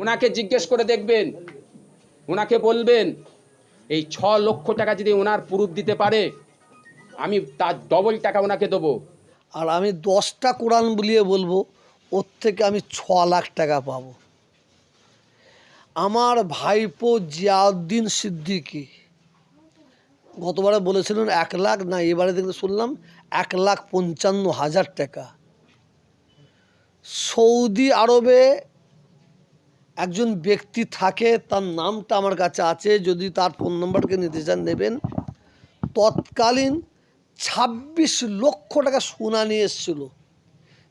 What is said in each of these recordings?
ওনাকে জিজ্ঞেস করে দেখবেন, ওনাকে বলবেন, এই ছ লক্ষ টাকা যদি ওনার প্রুফ দিতে পারে, আমি তার ডবল টাকা ওনাকে দেবো। আর আমি দশটা কোরআন বলিয়ে বলব, ওর থেকে আমি ছ লাখ টাকা পাবো। আমার ভাইপো জিয়াউদ্দিন সিদ্দিকি, গতবারে বলেছিলেন এক লাখ, না, এবারে দেখতে শুনলাম, এক লাখ পঞ্চান্ন হাজার টাকা। সৌদি আরবে একজন ব্যক্তি থাকে, তার নামটা আমার কাছে আছে, যদি তার ফোন নম্বরকে নিতে চান নেবেন তৎকালীন ছাব্বিশ লক্ষ টাকা সোনা নিয়ে এসেছিল।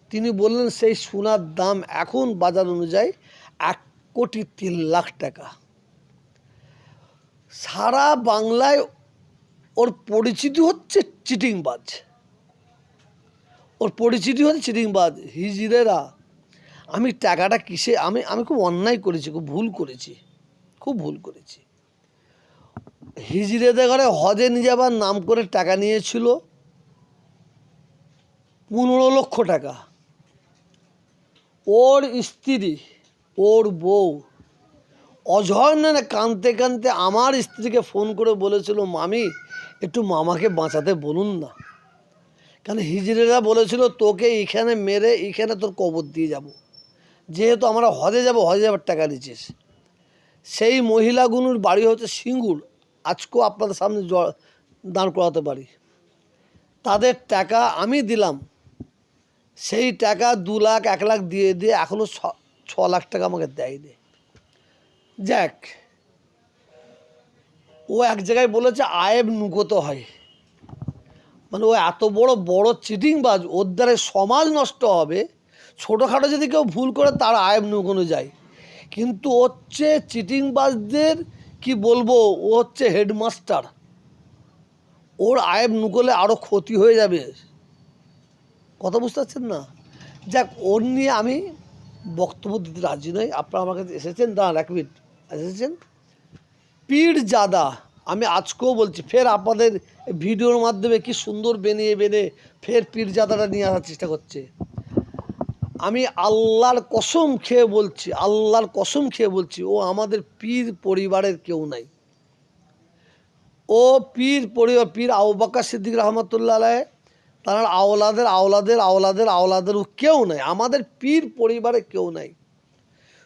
তিনি বললেন, সেই সোনার দাম এখন বাজার অনুযায়ী এক কোটি তিন লাখ টাকা। সারা বাংলায় ওর পরিচিতি হচ্ছে চিটিংবাজ। ওর পরিচিতি হচ্ছে চিটিংবাজ হিজড়েরা আমি টাকাটা কিসে, আমি আমি খুব অন্যায় করেছি, খুব ভুল করেছি, খুব ভুল করেছি। হিজড়েদের ঘরে হজে নিয়ে যাবার নাম করে টাকা নিয়েছিল পনেরো লক্ষ টাকা। ওর স্ত্রী, ওর বউ অঝর্ণনে কানতে কানতে আমার স্ত্রীকে ফোন করে বলেছিল, মামি, একটু মামাকে বাঁচাতে বলুন না। কারণ হিজড়েরা বলেছিল, তোকে এখানে মেরে, এখানে তোর কবর দিয়ে যাব। যেহেতু আমরা হজে যাব, হজে যাবার টাকা নিচ্ছিস সেই মহিলাগুলোর বাড়ি হচ্ছে সিঙ্গুর। আজকেও আপনাদের সামনে দাঁড় করাতে পারি। তাদের টাকা আমি দিলাম। সেই টাকা দু লাখ, এক লাখ দিয়ে দিয়ে এখনও ছ লাখ টাকা আমাকে দেয় দেয়নি। যাক। ও এক জায়গায় বলেছে, আয়েব নুগত হয়। মানে ও এত বড় বড় চিটিংবাজ, ওর দ্বারা সমাজ নষ্ট হবে। ছোটোখাটো যদি কেউ ভুল করে, তার আয়েব নুকোনো যায়। কিন্তু হচ্ছে চিটিংবাজদের, কি বলব, ও হচ্ছে হেডমাস্টার। ওর আয়েব নুকোলে আরও ক্ষতি হয়ে যাবে। কথা বুঝতে পারছেন না? যাক, ওর নিয়ে আমি বক্তব্য দিতে রাজি নই। আপনারা আমার কাছে এসেছেন? দাঁড়ান এক মিনিট। এসেছেন? পীর জাদা, আমি আজকেও বলছি, ফের আপনাদের ভিডিওর মাধ্যমে কি সুন্দর বেনিয়ে বেনে ফের পীর জাদাটা নিয়ে আসার চেষ্টা করছে। আমি আল্লাহর কসম খেয়ে বলছি, আল্লাহর কসম খেয়ে বলছি, ও আমাদের পীর পরিবারের কেউ নাই। ও পীর পরিবার, পীর আউবাক্কা সিদ্দিক রহমতুল্লাহ আলাহ তার আওলাদের আওলাদের আওলাদের আওলাদের কেউ নাই। আমাদের পীর পরিবারে কেউ নাই।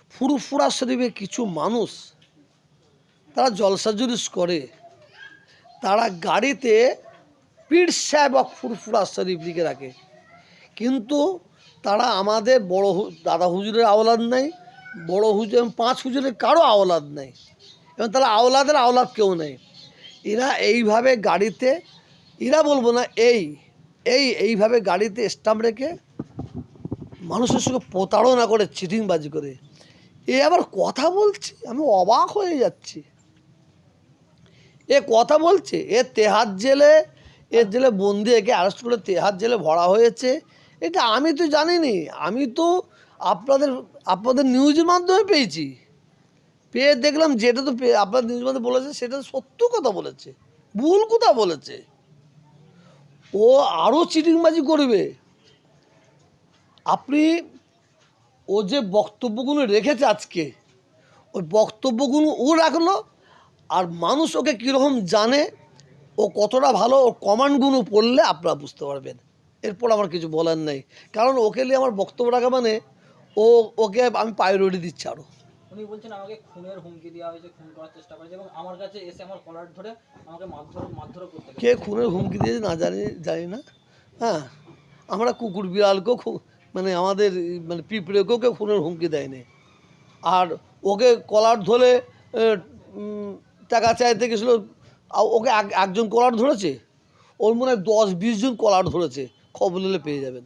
ফুরফুরা শরীফে কিছু মানুষ, তারা জলসা জুলুস করে। তারা গাড়িতে পীর সাহেব ফুরফুরা শরীফ লিখে রাখে। কিন্তু তারা আমাদের বড় দাদা হুজুরের আওলাদ নেই, বড় হুজুর এবং পাঁচ হুজুরের কারও আওলাদ নেই। এবং তারা আওলাদের আওলাদ কেউ নেই। এরা এইভাবে গাড়িতে, এরা বলব না, এই এই, এইভাবে গাড়িতে স্টাম্প রেখে মানুষের সঙ্গে প্রতারণা করে, চিটিংবাজি করে। এ আবার কথা বলছে, আমি অবাক হয়ে যাচ্ছি। এ কথা বলছে, এ তেহার জেলে এর জেলে বন্দি একে অ্যারেস্ট করে তেহার জেলে ভরা হয়েছে। এটা আমি তো জানিনি। আমি তো আপনাদের আপনাদের নিউজের মাধ্যমে পেয়েছি। পেয়ে দেখলাম যেটা তো আপনার নিউজ মাধ্যমে বলেছে, সেটা সত্য কথা বলেছে। ভুল কথা বলেছে। ও আরও চিটিংবাজি করবে। আপনি ও যে বক্তব্যগুলো রেখেছে আজকে, ওই বক্তব্যগুলো ও রাখল, আর মানুষ ওকে কীরকম জানে, ও কতটা ভালো, ওর কমান্ডগুলো পড়লে আপনারা বুঝতে পারবেন। এরপর আমার কিছু বলার নেই। কারণ ওকে নিয়ে আমার বক্তব্য রাখা মানে ও ওকে আমি প্রায়োরিটি দিচ্ছি আরও উনি বলছেন আমাকে খুনের হুমকি দেওয়া হয়েছে খুন করার চেষ্টা করেছে এবং আমার কাছে এসে আমার কলার ধরে আমাকে মারধর মারধর করতে কে খুনের হুমকি দিয়েছে না জানি জানি না। হ্যাঁ আমরা কুকুর বিড়ালকেও মানে আমাদের মানে পিঁপড়েকেও কেউ খুনের হুমকি দেয়নি। আর ওকে কলার ধরে টাকা চাইতে গেছিল ওকে একজন কলার ধরেছে? ওর মনে হয় দশ বিশ জন কলার ধরেছে। খবর নিলে পেয়ে যাবেন।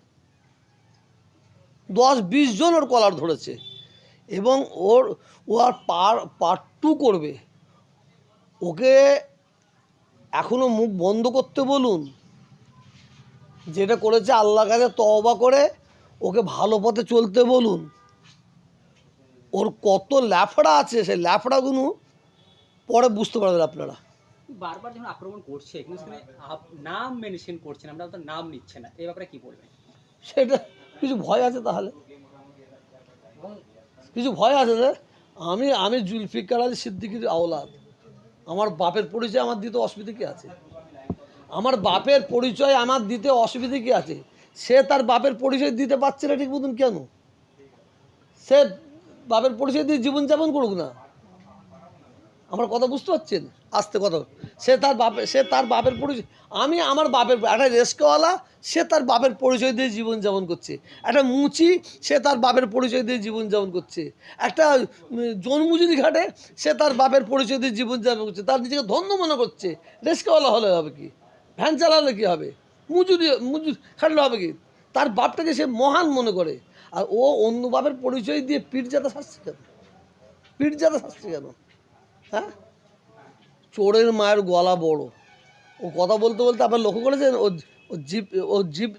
দশ, বিশ জন ওর কলার ধরেছে এবং ওর, ও আর পার পার্ট টু করবে। ওকে এখনও মুখ বন্ধ করতে বলুন। যেটা করেছে আল্লাহর কাছে তওবা করে ওকে ভালো পথে চলতে বলুন। ওর কত ল্যাফড়া আছে, সেই ল্যাফড়াগুলো পরে বুঝতে পারবেন আপনারা। বারবার যখন আক্রমণ করছে, কিন্তু নাম মেনশন করছেন আমরা তো নাম নিচ্ছে না। এই ব্যাপারে কি বলবেন? সেটা কিছু ভয় আছে তাহলে? কিছু ভয় আছে যে আমি আমি জুলফিকার আলী সিদ্দিকির আওলাদ। আমার বাপের পরিচয় আমার দিতে অসুবিধা কি আছে? আমার বাপের পরিচয় আমার দিতে অসুবিধা কি আছে? সে তার বাপের পরিচয় দিতে পারছে না ঠিক মতন কেন? সে বাপের পরিচয় দিয়ে জীবনযাপন করুক না। আমার কথা বুঝতে পারছেন আস্তে কথা সে তার বাপের সে তার বাপের পরিচয়, আমি আমার বাপের, একটা রেস্কওয়ালা, সে তার বাপের পরিচয় দিয়ে জীবনযাপন করছে। একটা মুচি, সে তার বাপের পরিচয় দিয়ে জীবনযাপন করছে। একটা জন্মজুরি ঘাটে, সে তার বাপের পরিচয় দিয়ে জীবনযাপন করছে। তার নিজেকে ধন্য মনে করছে। রেস্কওয়ালা হলে হবে কি? ভ্যান চালালে কী হবে? মজুরি মজুরি খাটলে হবে কি? তার বাপটাকে সে মহান মনে করে। আর ও অন্য বাপের পরিচয় দিয়ে পিঠ জাতা শাস্তি কেন? পিঠ জাতা শাস্তি কেন? হ্যাঁ? চোরের মায়ের গলা বড়। ও কথা বলতে বলতে আপনার লক্ষ্য করেছেন? ও জিপ ও জিপ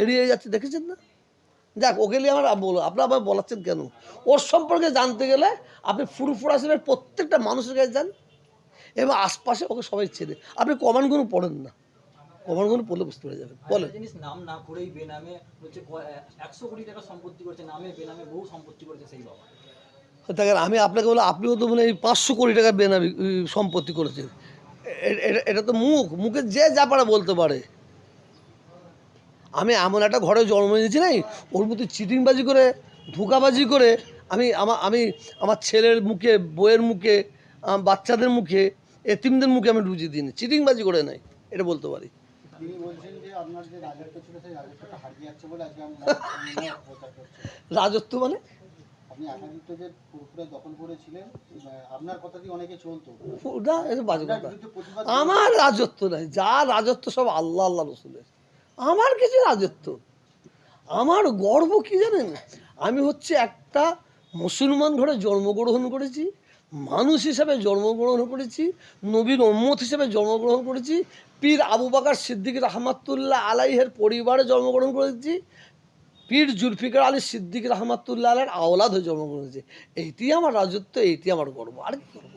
এড়িয়ে যাচ্ছে, দেখেছেন না? যাক, ওকে নিয়ে আমার বলো আপনি আবার বলাচ্ছেন কেন? ওর সম্পর্কে জানতে গেলে আপনি ফুরফুরা সিলের প্রত্যেকটা মানুষের কাছে যান এবং আশপাশে ওকে সবাই চেনে। আপনি কমানগুলো পড়েন না। কমানগুলো পড়লে বুঝতে পেরে যাবেন। বলেন। জিনিস নাম না করেই বেনামে হচ্ছে একশো কোটি টাকা সম্পত্তি করেছে, নামে বেনামে বহু সম্পত্তি করেছে সেই বাবা। দেখেন আমি আপনাকে বলে আপনিও তো মানে এই পাঁচশো কোটি টাকা বেনামি সম্পত্তি করেছেন। এটা তো মুখ। মুখে যে যা পারে বলতে পারে। আমি এমন একটা ঘরে জন্ম নিয়েছি নাই ওর মধ্যে চিটিংবাজি করে ধোকাবাজি করে আমি আমার আমি আমার ছেলের মুখে বইয়ের মুখে বাচ্চাদের মুখে এতিমদের মুখে আমি রুজি দিইনি। চিটিংবাজি করে নাই এটা বলতে পারি। রাজত্ব মানে? আপনি একাধিত্ব যে দখল করেছিলেন আপনার কথা দিয়ে অনেকে চলতো না এটা বাজে কথা। আমার রাজত্ব নাই যা রাজত্ব সব আল্লাহ আল্লাহ রসুলের। আমার কিছু রাজত্ব? আমার গর্ব কি জানেন? আমি হচ্ছে একটা মুসলমান ঘরে জন্মগ্রহণ করেছি মানুষ হিসাবে জন্মগ্রহণ করেছি নবীর উম্মত হিসেবে জন্মগ্রহণ করেছি পীর আবু বাকার সিদ্দিক রহমাতুল্লাহ আলাইহের পরিবারে জন্মগ্রহণ করেছি পীর জুলফিকার আলী সিদ্দিক রহমাতুল্লাহ আলের আওলাদ হয়ে জন্মগ্রহণ করেছে এইটি আমার রাজত্ব, এইটি আমার গর্ব। আর কি করব?